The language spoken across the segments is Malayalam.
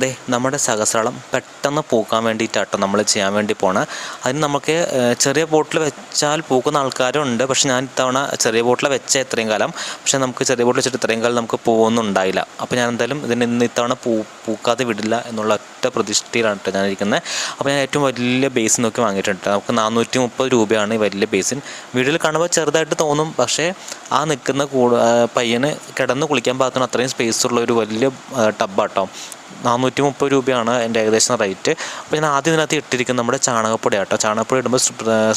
ദേ നമ്മുടെ സഹസ്രളം പെട്ടെന്ന് പൂക്കാൻ വേണ്ടിയിട്ടാട്ടോ നമ്മൾ ചെയ്യാൻ വേണ്ടി പോകണം അതിന് നമുക്ക് ചെറിയ ബോട്ടിൽ വെച്ചാൽ പൂക്കുന്ന ആൾക്കാരുണ്ട്. പക്ഷെ ഞാൻ ഇത്തവണ ചെറിയ ബോട്ടിൽ വെച്ച ഇത്രയും കാലം. പക്ഷെ നമുക്ക് ചെറിയ ബോട്ടിൽ വെച്ചിട്ട് ഇത്രയും കാലം നമുക്ക് പോകുന്നുണ്ടായില്ല അപ്പോൾ ഞാൻ എന്തായാലും ഇതിന് ഇന്ന് ഇത്തവണ പൂ പൂക്കാതെ വിടില്ല എന്നുള്ള ഒറ്റ പ്രതീക്ഷയിലാണ് കേട്ടോ ഞാൻ ഇരിക്കുന്നത് അപ്പോൾ ഞാൻ ഏറ്റവും വലിയ ബേസ് നോക്കി വാങ്ങിയിട്ടുണ്ട് നമുക്ക് നാനൂറ്റി മുപ്പത് രൂപയാണ് ഈ വലിയ ബേസിൻ വീഡിയോയിൽ കാണുമ്പോൾ ചെറുതായിട്ട് തോന്നും. പക്ഷേ ആ നിൽക്കുന്ന കൂട് പയ്യന് കിടന്ന് കുളിക്കാൻ പാകത്തിന് അത്രയും സ്പേസ് ഉള്ള ഒരു വലിയ ടബാട്ടോ നാനൂറ്റി മുപ്പത് രൂപയാണ് എന്റെ ഏകദേശം റേറ്റ് അപ്പോൾ ഞാൻ ആദ്യം ഇതിനകത്ത് ഇട്ടിരിക്കുന്നത് നമ്മുടെ ചാണകപ്പൊടി ആട്ടോ ചാണകപ്പൊടി ഇടുമ്പോൾ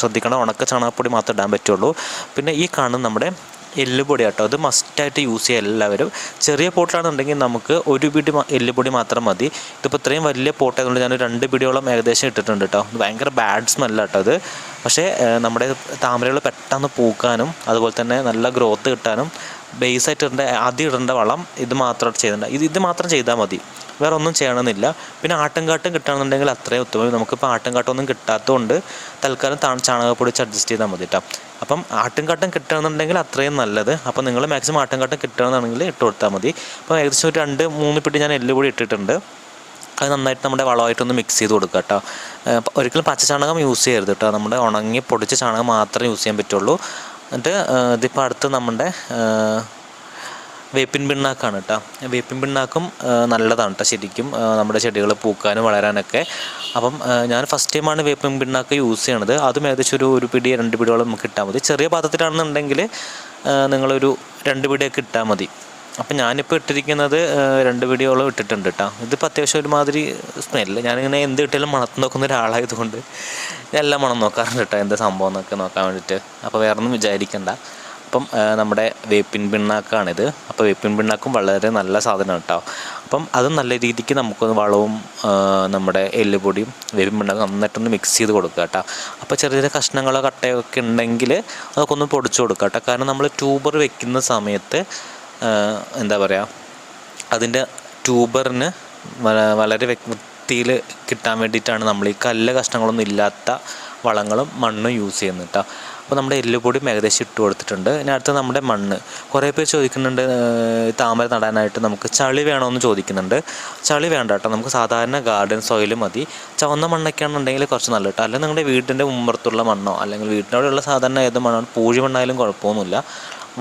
ശ്രദ്ധിക്കണം. ഉണക്ക ചാണകപ്പൊടി മാത്രമേ ഇടാൻ പറ്റുള്ളൂ. പിന്നെ ഈ കാണുന്ന നമ്മുടെ എല്ലുപൊടി കേട്ടോ അത് മസ്റ്റായിട്ട് യൂസ് ചെയ്യുക എല്ലാവരും. ചെറിയ പോട്ടിലാണെന്നുണ്ടെങ്കിൽ നമുക്ക് ഒരു പിടി എല്ലുപൊടി മാത്രം മതി. ഇതിപ്പോൾ ഇത്രയും വലിയ പോട്ടായതുകൊണ്ട് ഞാൻ രണ്ട് പിടിയോളം ഏകദേശം ഇട്ടിട്ടുണ്ട് കേട്ടോ ഭയങ്കര ബാഡ് സ്മെല്ല കേട്ടോ അത്. പക്ഷേ നമ്മുടെ താമരകൾ പെട്ടെന്ന് പൂക്കാനും അതുപോലെ തന്നെ നല്ല ഗ്രോത്ത് കിട്ടാനും ബേസായിട്ട് ഇടേണ്ട ആദ്യം ഇടേണ്ട വളം ഇത് മാത്രം ചെയ്തിട്ടുണ്ട്. ഇത് ഇത് മാത്രം ചെയ്താൽ മതി. വേറെ ഒന്നും ചെയ്യണമെന്നില്ല. പിന്നെ ആട്ടുംകാട്ടും കിട്ടുകയാണെന്നുണ്ടെങ്കിൽ അത്രയും ഉത്തമം. നമുക്കിപ്പോൾ ആട്ടുംകാട്ടൊന്നും കിട്ടാത്തതുകൊണ്ട് തൽക്കാലം ചാണകപ്പൊടി വെച്ച് അഡ്ജസ്റ്റ് ചെയ്താൽ മതി കേട്ടോ അപ്പം ആട്ടുംകാട്ടം കിട്ടണമെന്നുണ്ടെങ്കിൽ അത്രയും നല്ലത്. അപ്പം നിങ്ങൾ മാക്സിമം ആട്ടുംകാട്ടം കിട്ടണമെന്നുണ്ടെങ്കിൽ ഇട്ട് കൊടുത്താൽ മതി. അപ്പോൾ ഏകദേശം ഒരു രണ്ട് മൂന്ന് പിടി ഞാൻ എല്ലുപൊടി ഇട്ടിട്ടുണ്ട്. അത് നന്നായിട്ട് നമ്മുടെ വളമായിട്ടൊന്ന് മിക്സ് ചെയ്ത് കൊടുക്കുക കേട്ടോ. ഒരിക്കലും പച്ച ചാണകം യൂസ് ചെയ്യരുത് കേട്ടോ. നമ്മുടെ ഉണങ്ങി പൊടിച്ച ചാണകം മാത്രമേ യൂസ് ചെയ്യാൻ പറ്റുള്ളൂ. എന്നിട്ട് ഇതിപ്പോൾ അടുത്ത് നമ്മുടെ വേപ്പിൻ പിണ്ണാക്കാണ് കേട്ടോ വേപ്പിൻ പിണ്ണാക്കും നല്ലതാണ് കേട്ടോ ശരിക്കും. നമ്മുടെ ചെടികൾ പൂക്കാനും വളരാനൊക്കെ. അപ്പം ഞാൻ ഫസ്റ്റ് ടൈമാണ് വേപ്പിൻ പിണ്ണാക്ക് യൂസ് ചെയ്യണത്. അതും ഏകദേശം ഒരു ഒരു പിടി രണ്ട് പിടിയോളം നമുക്ക് ഇട്ടാൽ മതി. ചെറിയ പാത്രത്തിലാണെന്നുണ്ടെങ്കിൽ നിങ്ങളൊരു രണ്ട് പിടിയൊക്കെ ഇട്ടാൽ മതി. അപ്പം ഞാനിപ്പോൾ ഇട്ടിരിക്കുന്നത് രണ്ട് പിടിയോളം ഇട്ടിട്ടുണ്ട് കേട്ടോ ഇതിപ്പോൾ അത്യാവശ്യം ഒരുമാതിരി സ്മെല്ല്. ഞാനിങ്ങനെ എന്ത് ഇട്ടാലും മണത്ത് നോക്കുന്ന ഒരാളായതുകൊണ്ട് എല്ലാം മണം നോക്കാറുണ്ട് കേട്ടോ എന്താ സംഭവം എന്നൊക്കെ നോക്കാൻ വേണ്ടിയിട്ട് അപ്പോൾ വേറെ ഒന്നും വിചാരിക്കണ്ട. അപ്പം നമ്മുടെ വേപ്പിൻ പിണ്ണാക്കാണിത്. അപ്പോൾ വേപ്പിൻ പിണ്ണാക്കും വളരെ നല്ല സാധനമാണ് കേട്ടോ അപ്പം അത് നല്ല രീതിക്ക് നമുക്കൊന്ന് വളവും നമ്മുടെ എല്ലുപൊടിയും വേപ്പിൻ പിണ്ണാക്കും നന്നായിട്ടൊന്ന് മിക്സ് ചെയ്ത് കൊടുക്കുക കേട്ടോ അപ്പോൾ ചെറിയ ചെറിയ കഷ്ണങ്ങളോ കട്ടയോ ഒക്കെ ഉണ്ടെങ്കിൽ അതൊക്കെ ഒന്ന് പൊടിച്ചു കൊടുക്കുക കേട്ടോ കാരണം നമ്മൾ ട്യൂബർ വെക്കുന്ന സമയത്ത് എന്താ പറയുക അതിന്റെ ട്യൂബറിന് വളരെ വൃത്തിയിൽ കിട്ടാൻ വേണ്ടിയിട്ടാണ് നമ്മൾ ഈ കല്ല് കഷ്ണങ്ങളൊന്നും ഇല്ലാത്ത വളങ്ങളും മണ്ണും യൂസ് ചെയ്യുന്നത് കേട്ടോ അപ്പോൾ നമ്മുടെ എല്ലുപൊടിയും ഏകദേശം ഇട്ട് കൊടുത്തിട്ടുണ്ട്. ഇനി അടുത്ത് നമ്മുടെ മണ്ണ്. കുറേ പേര് ചോദിക്കുന്നുണ്ട് താമര നടാനായിട്ട് നമുക്ക് ചളി വേണമെന്ന് ചോദിക്കുന്നുണ്ട്. ചളി വേണ്ട കേട്ടോ. നമുക്ക് സാധാരണ ഗാർഡൻ സോയിൽ മതി. ചുവന്ന മണ്ണൊക്കെ ആണെന്നുണ്ടെങ്കിൽ കുറച്ച് നല്ല കേട്ടോ. അല്ലെങ്കിൽ നിങ്ങളുടെ വീടിന്റെ മുമ്പത്തുള്ള മണ്ണോ അല്ലെങ്കിൽ വീട്ടിനോടുള്ള സാധാരണ ഏത് മണ്ണാണ് പൂഴി മണ്ണായാലും കുഴപ്പമൊന്നുമില്ല.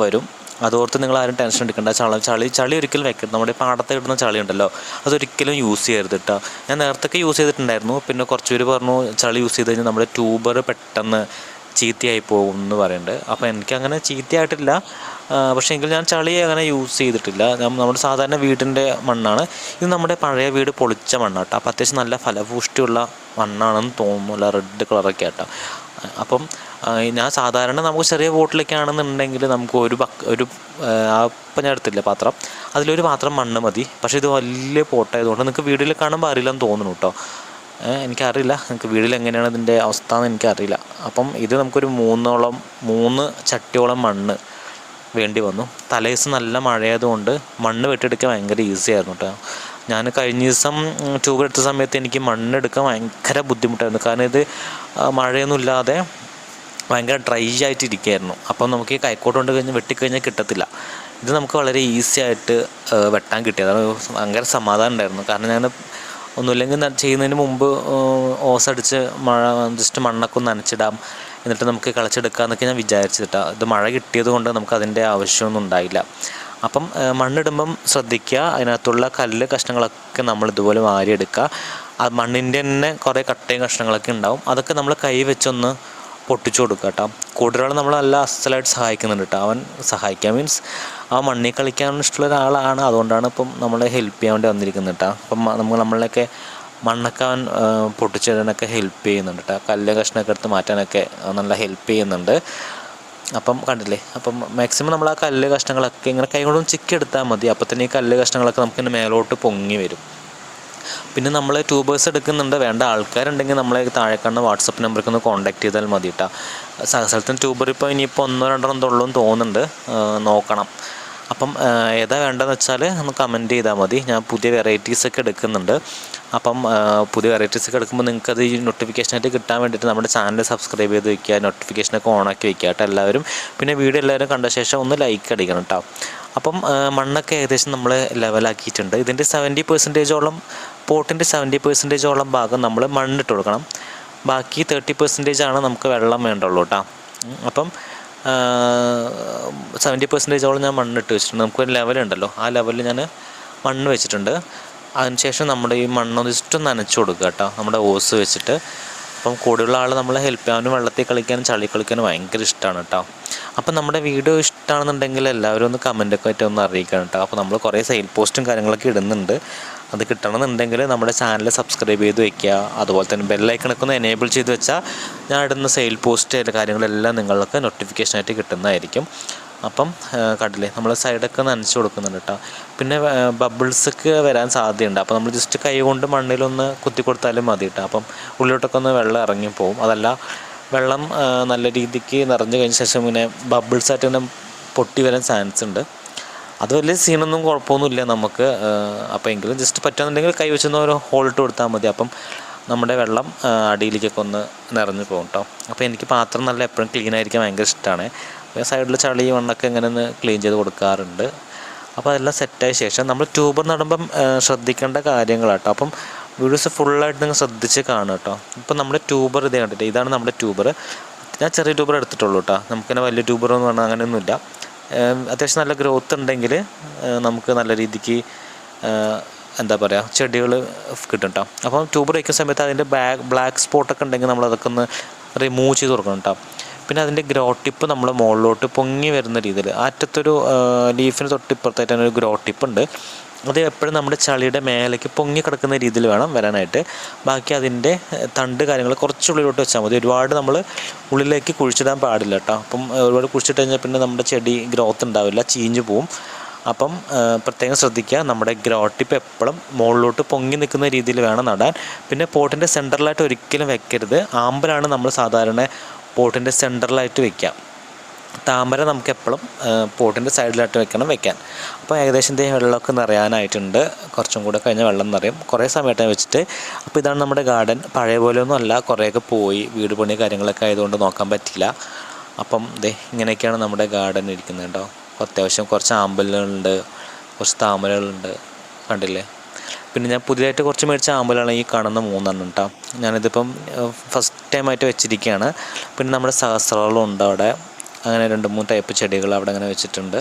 വരും. അതോർത്ത് നിങ്ങൾ ആരും ടെൻഷൻ എടുക്കണ്ട. ചള ചളി ചളി ഒരിക്കലും വെക്കരുത്. നമ്മുടെ പാടത്ത് കിട്ടുന്ന ചളി ഉണ്ടല്ലോ അതൊരിക്കലും യൂസ് ചെയ്യരുത് കേട്ടോ. ഞാൻ നേരത്തെ യൂസ് ചെയ്തിട്ടുണ്ടായിരുന്നു. പിന്നെ കുറച്ച് പേര് പറഞ്ഞു ചളി യൂസ് ചെയ്ത് കഴിഞ്ഞാൽ നമ്മുടെ ട്യൂബർ പെട്ടെന്ന് ചീത്തയായി പോകും എന്ന് പറയുന്നുണ്ട്. അപ്പോൾ എനിക്കങ്ങനെ ചീത്തയായിട്ടില്ല. പക്ഷേ എങ്കിൽ ഞാൻ ചളി അങ്ങനെ യൂസ് ചെയ്തിട്ടില്ല. നമ്മുടെ സാധാരണ വീടിന്റെ മണ്ണാണ്. ഇത് നമ്മുടെ പഴയ വീട് പൊളിച്ച മണ്ണാണ് മണ്ണാട്ടോ. അപ്പോൾ അത്യാവശ്യം നല്ല ഫലഭൂഷ്ടിയുള്ള മണ്ണാണെന്ന് തോന്നുന്നില്ല റെഡ് കളറൊക്കെ ആട്ടോ. അപ്പം ഞാൻ സാധാരണ നമുക്ക് ചെറിയ ബോട്ടിലൊക്കെ ആണെന്നുണ്ടെങ്കിൽ നമുക്ക് ഒരു ബക്ക് ഒരു അപ്പം ഞാൻ എടുത്തില്ല പാത്രം. അതിലൊരു പാത്രം മണ്ണ് മതി. പക്ഷേ ഇത് വലിയ പോട്ടായതുകൊണ്ട് നിങ്ങൾക്ക് വീട്ടിൽ കാണുമ്പോൾ അറിയില്ലെന്ന് തോന്നുന്നു കേട്ടോ. എനിക്കറിയില്ല. നിങ്ങൾക്ക് വീട്ടിൽ എങ്ങനെയാണ് ഇതിന്റെ അവസ്ഥ എന്ന് എനിക്കറിയില്ല. അപ്പം ഇത് നമുക്കൊരു മൂന്നോളം മൂന്ന് ചട്ടിയോളം മണ്ണ് വേണ്ടി വന്നു. തലേദിവസം നല്ല മഴയായതുകൊണ്ട് മണ്ണ് വെട്ടിയെടുക്കാൻ ഭയങ്കര ഈസി ആയിരുന്നു കേട്ടോ ഞാൻ കഴിഞ്ഞ ദിവസം ട്യൂബ് എടുത്ത സമയത്ത് എനിക്ക് മണ്ണെടുക്കാൻ ഭയങ്കര ബുദ്ധിമുട്ടായിരുന്നു. കാരണം ഇത് മഴയൊന്നും ഇല്ലാതെ ഭയങ്കര ഡ്രൈ ആയിട്ട് ഇരിക്കുകയായിരുന്നു അപ്പം നമുക്ക് ഈ കൈക്കോട്ട് കൊണ്ട് കഴിഞ്ഞ് വെട്ടിക്കഴിഞ്ഞാൽ കിട്ടത്തില്ല. ഇത് നമുക്ക് വളരെ ഈസി ആയിട്ട് വെട്ടാൻ കിട്ടിയതാണ് ഭയങ്കര സമാധാനം ഉണ്ടായിരുന്നു. കാരണം ഞാൻ ഒന്നുമില്ലെങ്കിൽ ചെയ്യുന്നതിന് മുമ്പ് ഓസ് അടിച്ച് മഴ ജസ്റ്റ് മണ്ണൊക്കെ ഒന്ന് നനച്ചിടാം. എന്നിട്ട് നമുക്ക് കളച്ചെടുക്കാമെന്നൊക്കെ ഞാൻ വിചാരിച്ചിട്ടാണ് ഇത് മഴ കിട്ടിയത് കൊണ്ട് നമുക്ക് അതിന്റെ ആവശ്യമൊന്നും ഉണ്ടായില്ല. അപ്പം മണ്ണിടുമ്പം ശ്രദ്ധിക്കുക. അതിനകത്തുള്ള കല്ല് കഷ്ണങ്ങളൊക്കെ നമ്മൾ ഇതുപോലെ വാരിയെടുക്കുക. ആ മണ്ണിന്റെ തന്നെ കുറേ കട്ടയും കഷ്ണങ്ങളൊക്കെ ഉണ്ടാവും. അതൊക്കെ നമ്മൾ കൈ വെച്ചൊന്ന് പൊട്ടിച്ചു കൊടുക്കുക കേട്ടോ. കൂടുതലും നമ്മൾ നല്ല അസലായിട്ട് സഹായിക്കുന്നുണ്ട് കേട്ടോ. അവൻ സഹായിക്കുക മീൻസ് ആ മണ്ണിൽ കളിക്കാൻ ഇഷ്ടമുള്ള ഒരാളാണ്. അതുകൊണ്ടാണ് ഇപ്പം നമ്മളെ ഹെൽപ്പ് ചെയ്യാൻ വേണ്ടി വന്നിരിക്കുന്നത് കേട്ടോ അപ്പം നമ്മൾ നമ്മളെയൊക്കെ മണ്ണൊക്കെ അവൻ ആ, പൊട്ടിച്ചിടാനൊക്കെ ഹെൽപ്പ് ചെയ്യുന്നുണ്ട് കേട്ടോ കല്ല് കഷ്ണമൊക്കെ എടുത്ത് മാറ്റാനൊക്കെ നല്ല ഹെൽപ്പ് ചെയ്യുന്നുണ്ട്. അപ്പം കണ്ടില്ലേ? അപ്പം മാക്സിമം നമ്മൾ ആ കല്ല് കഷ്ണങ്ങളൊക്കെ ഇങ്ങനെ കൈ കൊണ്ടൊന്ന് ചിക്കി എടുത്താൽ മതി. അപ്പോൾ തന്നെ ഈ കല്ല് കഷ്ണങ്ങളൊക്കെ നമുക്ക് ഇങ്ങനെ മേലോട്ട് പൊങ്ങി വരും. പിന്നെ നമ്മൾ ട്യൂബേഴ്സ് എടുക്കുന്നുണ്ട്. വേണ്ട ആൾക്കാരുണ്ടെങ്കിൽ നമ്മളെ താഴെ കാണുന്ന വാട്സപ്പ് നമ്പർക്ക് ഒന്ന് കോൺടാക്ട് ചെയ്താൽ മതി കേട്ടോ സ്ഥലത്തിന് ട്യൂബർ ഇപ്പോൾ ഇനിയിപ്പോൾ ഒന്നോ രണ്ടോ എന്ന് തോന്നുന്നുണ്ട്. നോക്കണം. അപ്പം ഏതാ വേണ്ടതെന്ന് വെച്ചാൽ ഒന്ന് കമന്റ് ചെയ്താൽ മതി. ഞാൻ പുതിയ വെറൈറ്റീസ് ഒക്കെ എടുക്കുന്നുണ്ട്. അപ്പം പുതിയ വെറൈറ്റീസ് ഒക്കെ എടുക്കുമ്പോൾ നിങ്ങൾക്ക് അത് ഈ നോട്ടിഫിക്കേഷനായിട്ട് കിട്ടാൻ വേണ്ടിയിട്ട് നമ്മുടെ ചാനൽ സബ്സ്ക്രൈബ് ചെയ്ത് വയ്ക്കുക നോട്ടിഫിക്കേഷനൊക്കെ ഓണാക്കി വയ്ക്കുക കേട്ടോ എല്ലാവരും. പിന്നെ വീഡിയോ എല്ലാവരും കണ്ട ശേഷം ഒന്ന് ലൈക്ക് അടിക്കണം കേട്ടോ. അപ്പം മണ്ണൊക്കെ ഏകദേശം നമ്മൾ ലെവലാക്കിയിട്ടുണ്ട് ഇതിന്റെ സെവന്റി പെർസെന്റേജോളം പോട്ടിന്റെ സെവന്റി പെർസെന്റേജോളം ഭാഗം നമ്മൾ മണ്ണിട്ട് കൊടുക്കണം. ബാക്കി തേർട്ടി പെർസെന്റേജ് ആണ് നമുക്ക് വെള്ളം വേണ്ടുള്ളൂ കേട്ടോ. അപ്പം സെവന്റി പെർസെന്റേജോളം ഞാൻ മണ്ണിട്ട് വെച്ചിട്ടുണ്ട്. നമുക്കൊരു ലെവലുണ്ടല്ലോ ആ ലെവലിൽ ഞാൻ മണ്ണ് വെച്ചിട്ടുണ്ട്. അതിനുശേഷം നമ്മുടെ ഈ മണ്ണൊന്ന് ഇഷ്ടം നനച്ചു കൊടുക്കുക കേട്ടോ. നമ്മുടെ ഓസ് വെച്ചിട്ട്. അപ്പം കൂടെയുള്ള ആൾ നമ്മളെ ഹെൽപ്പ് ചെയ്യാനും വെള്ളത്തിൽ കളിക്കാനും ചളി കളിക്കാനും ഭയങ്കര ഇഷ്ടമാണ് കേട്ടോ. അപ്പം നമ്മുടെ വീഡിയോ ഇഷ്ടമാണെന്നുണ്ടെങ്കിൽ എല്ലാവരും ഒന്ന് കമന്റൊക്കെ ആയിട്ട് ഒന്ന് അറിയിക്കണം കേട്ടോ. അപ്പോൾ നമ്മൾ കുറേ സെയിൽ പോസ്റ്റും കാര്യങ്ങളൊക്കെ ഇടുന്നുണ്ട്. അത് കിട്ടണമെന്നുണ്ടെങ്കിൽ നമ്മുടെ ചാനൽ സബ്സ്ക്രൈബ് ചെയ്ത് വെക്കുക. അതുപോലെ തന്നെ ബെല്ലൈക്കണൊക്കെ ഒന്ന് എനേബിൾ ചെയ്ത് വെച്ചാൽ ഞാൻ ഇടുന്ന സെയിൽ പോസ്റ്റ് കാര്യങ്ങളെല്ലാം നിങ്ങൾക്ക് നോട്ടിഫിക്കേഷനായിട്ട് കിട്ടുന്നതായിരിക്കും. അപ്പം കടലേ നമ്മൾ സൈഡൊക്കെ നനച്ച് കൊടുക്കുന്നുണ്ട് കേട്ടോ പിന്നെ ബബിൾസൊക്കെ വരാൻ സാധ്യതയുണ്ട്. അപ്പോൾ നമ്മൾ ജസ്റ്റ് കൈ കൊണ്ട് മണ്ണിലൊന്ന് കുത്തി കൊടുത്താലും മതി കേട്ടോ അപ്പം ഉള്ളിലോട്ടൊക്കെ ഒന്ന് വെള്ളം ഇറങ്ങി ഇറങ്ങിപ്പോവും അതല്ല വെള്ളം നല്ല രീതിക്ക് നിറഞ്ഞു കഴിഞ്ഞ ശേഷം ഇങ്ങനെ ബബിൾസായിട്ട് ഇങ്ങനെ പൊട്ടി വരാൻ ചാൻസ് ഉണ്ട്. അത് വലിയ സീനൊന്നും കുഴപ്പമൊന്നുമില്ല നമുക്ക് അപ്പോൾ എങ്കിലും ജസ്റ്റ് പറ്റുന്നുണ്ടെങ്കിൽ കൈ വെച്ചൊന്ന് ഒരു ഹോൾട്ട് കൊടുത്താൽ മതി. അപ്പം നമ്മുടെ വെള്ളം അടിയിലേക്കൊക്കെ ഒന്ന് നിറഞ്ഞു പോകും കേട്ടോ അപ്പോൾ എനിക്ക് പാത്രം നല്ല എപ്പോഴും ക്ലീൻ ആയിരിക്കാൻ ഭയങ്കര ഇഷ്ടമാണ് സൈഡിൽ ചളി മണ്ണൊക്കെ ഇങ്ങനെ ഒന്ന് ക്ലീൻ ചെയ്ത് കൊടുക്കാറുണ്ട്. അപ്പോൾ അതെല്ലാം സെറ്റായ ശേഷം നമ്മൾ ട്യൂബർ നടുമ്പം ശ്രദ്ധിക്കേണ്ട കാര്യങ്ങളാട്ടോ അപ്പം വീഡിയോസ് ഫുള്ളായിട്ട് നിങ്ങൾ ശ്രദ്ധിച്ച് കാണുക കേട്ടോ ഇപ്പം നമ്മുടെ ട്യൂബർ ഇത് കണ്ടിട്ട് ഇതാണ് നമ്മുടെ ട്യൂബർ ഞാൻ ചെറിയ ട്യൂബർ എടുത്തിട്ടുള്ളൂ കേട്ടോ നമുക്കിങ്ങനെ വലിയ ട്യൂബർ എന്ന് പറഞ്ഞാൽ അങ്ങനെയൊന്നുമില്ല. അത്യാവശ്യം നല്ല ഗ്രോത്ത് ഉണ്ടെങ്കിൽ നമുക്ക് നല്ല രീതിക്ക് എന്താ പറയുക ചെടികൾ കിട്ടും കേട്ടോ അപ്പം ട്യൂബർ വയ്ക്കുന്ന സമയത്ത് അതിന്റെ ബാക്ക് ബ്ലാക്ക് സ്പോട്ടൊക്കെ ഉണ്ടെങ്കിൽ നമ്മൾ അതൊക്കെ ഒന്ന് റിമൂവ് ചെയ്ത് കൊടുക്കണം കേട്ടോ പിന്നെ അതിന്റെ ഗ്രോ ടിപ്പ് നമ്മൾ മുകളിലോട്ട് പൊങ്ങി വരുന്ന രീതിയിൽ അറ്റത്തൊരു ലീഫിന് തൊട്ടിപ്പുറത്തായിട്ട് തന്നെ ഒരു ഗ്രോ ടിപ്പ് ഉണ്ട്. അത് എപ്പോഴും നമ്മുടെ ചളിയുടെ മേലേക്ക് പൊങ്ങി കിടക്കുന്ന രീതിയിൽ വേണം വരാനായിട്ട്. ബാക്കി അതിന്റെ തണ്ട് കാര്യങ്ങൾ കുറച്ച് ഉള്ളിലോട്ട് വെച്ചാൽ മതി. ഒരുപാട് നമ്മൾ ഉള്ളിലേക്ക് കുഴിച്ചിടാൻ പാടില്ല കേട്ടോ. അപ്പം ഒരുപാട് കുഴിച്ചിട്ട് കഴിഞ്ഞാൽ പിന്നെ നമ്മുടെ ചെടി ഗ്രോത്ത് ഉണ്ടാവില്ല ചീഞ്ഞു പോവും. അപ്പം പ്രത്യേകം ശ്രദ്ധിക്കുക നമ്മുടെ ഗ്രോട്ടിപ്പ് എപ്പോഴും മുകളിലോട്ട് പൊങ്ങി നിൽക്കുന്ന രീതിയിൽ വേണം നടാൻ. പിന്നെ പോട്ടിന്റെ സെന്ററിലായിട്ട് ഒരിക്കലും വെക്കരുത്. ആമ്പലാണ് നമ്മൾ സാധാരണ പോട്ടിന്റെ സെന്ററിലായിട്ട് വെക്കുക. താമര നമുക്ക് എപ്പോഴും പോട്ടിന്റെ സൈഡിലായിട്ട് വെക്കണം വെക്കാൻ. അപ്പോൾ ഏകദേശം ദേ വെള്ളമൊക്കെ നിറയാനായിട്ടുണ്ട്. കുറച്ചും കൂടെ കഴിഞ്ഞാൽ വെള്ളം നിറയും. കുറേ സമയത്താണ് വെച്ചിട്ട് അപ്പോൾ ഇതാണ് നമ്മുടെ ഗാർഡൻ. പഴയ പോലെയൊന്നും അല്ല. കുറേയൊക്കെ പോയി. വീട് പണി കാര്യങ്ങളൊക്കെ ആയതുകൊണ്ട് നോക്കാൻ പറ്റില്ല അപ്പം ദേ ഇങ്ങനെയൊക്കെയാണ് നമ്മുടെ ഗാർഡൻ ഇരിക്കുന്നത് കേട്ടോ. അത്യാവശ്യം കുറച്ച് ആമ്പലുകളുണ്ട്. കുറച്ച് താമരകളുണ്ട്. കണ്ടില്ലേ? പിന്നെ ഞാൻ പുതിയതായിട്ട് കുറച്ച് മേടിച്ച ആമ്പലാണ് ഈ കാണുന്ന മൂന്നെണ്ണം കേട്ടോ. ഞാനിതിപ്പം ഫസ്റ്റ് ടൈമായിട്ട് വെച്ചിരിക്കുകയാണ്. പിന്നെ നമ്മുടെ സഹസ്രകളും ഉണ്ട് അവിടെ. അങ്ങനെ രണ്ട് മൂന്ന് ടൈപ്പ് ചെടികൾ അവിടെ അങ്ങനെ വെച്ചിട്ടുണ്ട്.